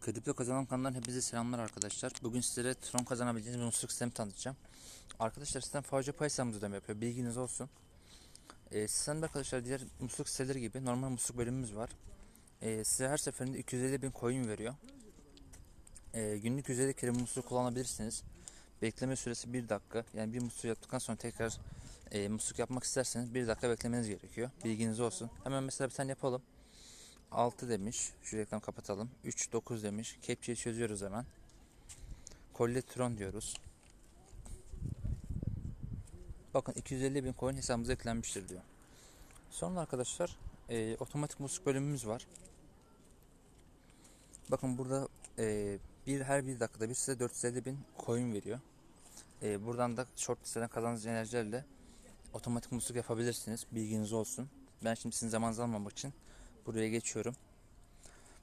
Kripto kazanan kanalından hepinize selamlar arkadaşlar. Bugün sizlere Tron kazanabileceğiniz bir musluk sistemi tanıtacağım. Arkadaşlar sistem facia pay hesabımız ödeme yapıyor. Bilginiz olsun. Ee, sistemde arkadaşlar diğer musluk siteleri gibi normal musluk bölümümüz var. Ee, size her seferinde 250 bin coin veriyor. Ee, günlük 150 kere musluk kullanabilirsiniz. Bekleme süresi 1 dakika. Yani bir musluk yaptıktan sonra tekrar e, musluk yapmak isterseniz 1 dakika beklemeniz gerekiyor. Bilginiz olsun. Hemen mesela bir tane yapalım. 6 demiş. Şu reklamı kapatalım. 3, 9 demiş. Captcha'yı çözüyoruz hemen. Colletron diyoruz. Bakın 250 bin coin hesabımıza eklenmiştir diyor. Sonra arkadaşlar e, otomatik musluk bölümümüz var. Bakın burada e, bir her bir dakikada bir size 450 bin coin veriyor. E, buradan da short listeden kazandığınız enerjilerle otomatik musluk yapabilirsiniz. Bilginiz olsun. Ben şimdi sizin zamanınızı almamak için buraya geçiyorum.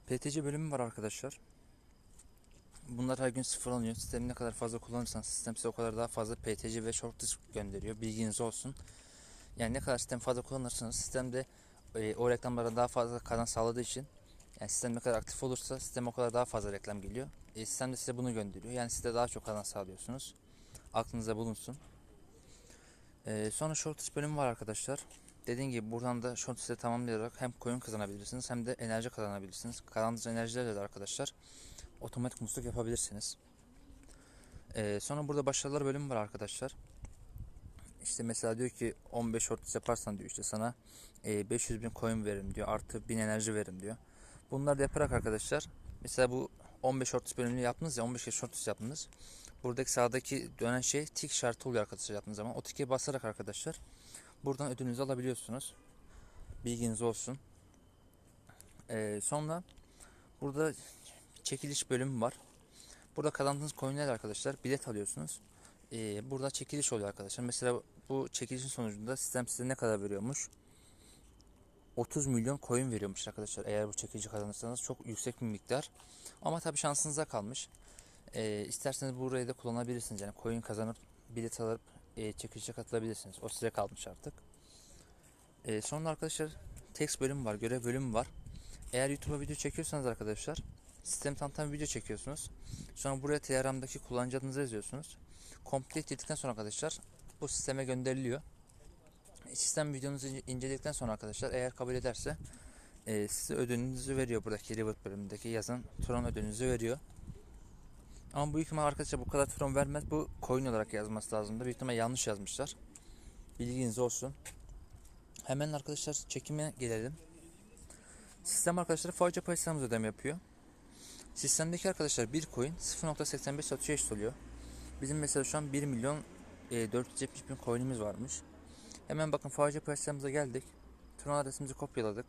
PTC bölümü var arkadaşlar. Bunlar her gün sıfırlanıyor. Sistemi ne kadar fazla kullanırsanız sistem size o kadar daha fazla PTC ve short disk gönderiyor. Bilginiz olsun. Yani ne kadar sistem fazla kullanırsanız sistemde e, o reklamlara daha fazla kazanç sağladığı için yani sistem ne kadar aktif olursa sistem o kadar daha fazla reklam geliyor. E, sistem de size bunu gönderiyor. Yani siz de daha çok kazanç sağlıyorsunuz. Aklınıza bulunsun. E, sonra short disk bölümü var arkadaşlar. Dediğim gibi buradan da short liste tamamlayarak hem coin kazanabilirsiniz hem de enerji kazanabilirsiniz. Kazandığınız enerjilerle de arkadaşlar otomatik musluk yapabilirsiniz. Ee, sonra burada başarılar bölümü var arkadaşlar. İşte mesela diyor ki 15 short yaparsan diyor işte sana e, 500 bin coin veririm diyor. Artı 1000 enerji veririm diyor. Bunları da yaparak arkadaşlar mesela bu 15 short bölümünü yaptınız ya 15 kez short yaptınız. Buradaki sağdaki dönen şey tik şartı oluyor arkadaşlar yaptığınız zaman. O tike basarak arkadaşlar Buradan ödülünüzü alabiliyorsunuz. Bilginiz olsun. Ee, sonra burada çekiliş bölümü var. Burada kazandığınız coinler arkadaşlar bilet alıyorsunuz. Ee, burada çekiliş oluyor arkadaşlar. Mesela bu çekilişin sonucunda sistem size ne kadar veriyormuş? 30 milyon coin veriyormuş arkadaşlar. Eğer bu çekilişi kazanırsanız çok yüksek bir miktar. Ama tabii şansınıza kalmış. Ee, isterseniz burayı da kullanabilirsiniz. Yani coin kazanıp bilet alıp e, çekilişe katılabilirsiniz. O size kalmış artık. E, sonra arkadaşlar text bölümü var, görev bölümü var. Eğer YouTube'a video çekiyorsanız arkadaşlar sistem tanıtan video çekiyorsunuz. Sonra buraya Telegram'daki kullanıcı adınızı yazıyorsunuz. Complete dedikten sonra arkadaşlar bu sisteme gönderiliyor. E, sistem videonuzu inceledikten sonra arkadaşlar eğer kabul ederse e, size ödülünüzü veriyor buradaki reward bölümündeki yazın Tron ödülünüzü veriyor. Ama büyük ihtimal arkadaşlar bu kadar tron vermez. Bu coin olarak yazması lazımdı. Büyük ihtimal yanlış yazmışlar. Bilginiz olsun. Hemen arkadaşlar çekime gelelim. Sistem arkadaşlar facia pay sistemimiz ödeme yapıyor. Sistemdeki arkadaşlar bir coin 0.85 satışa eşit oluyor. Bizim mesela şu an 1 milyon e, 470 bin coin'imiz varmış. Hemen bakın facia pay sistemimize geldik. Tron adresimizi kopyaladık.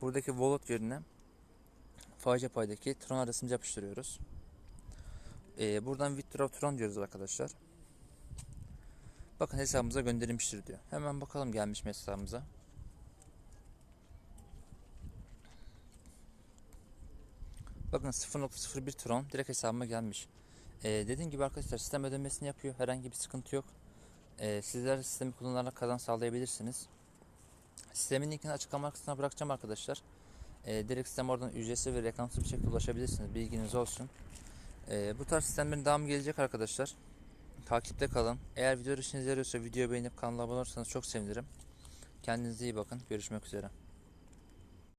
Buradaki wallet yerine facia paydaki Tron adresimizi yapıştırıyoruz. Ee, buradan withdraw tron diyoruz arkadaşlar. Bakın hesabımıza gönderilmiştir diyor. Hemen bakalım gelmiş mi hesabımıza. Bakın 0.01 tron direkt hesabıma gelmiş. Ee, dediğim gibi arkadaşlar sistem ödemesini yapıyor. Herhangi bir sıkıntı yok. Ee, sizler sistemi kullanarak kazanç sağlayabilirsiniz. Sistemin linkini açıklama kısmına bırakacağım arkadaşlar. Ee, direkt sistem oradan ücretsiz ve reklamsız bir şekilde ulaşabilirsiniz. Bilginiz olsun. Ee, bu tarz sistemlerin devamı gelecek arkadaşlar. Takipte kalın. Eğer video işinize yarıyorsa videoyu beğenip kanala abone olursanız çok sevinirim. Kendinize iyi bakın. Görüşmek üzere.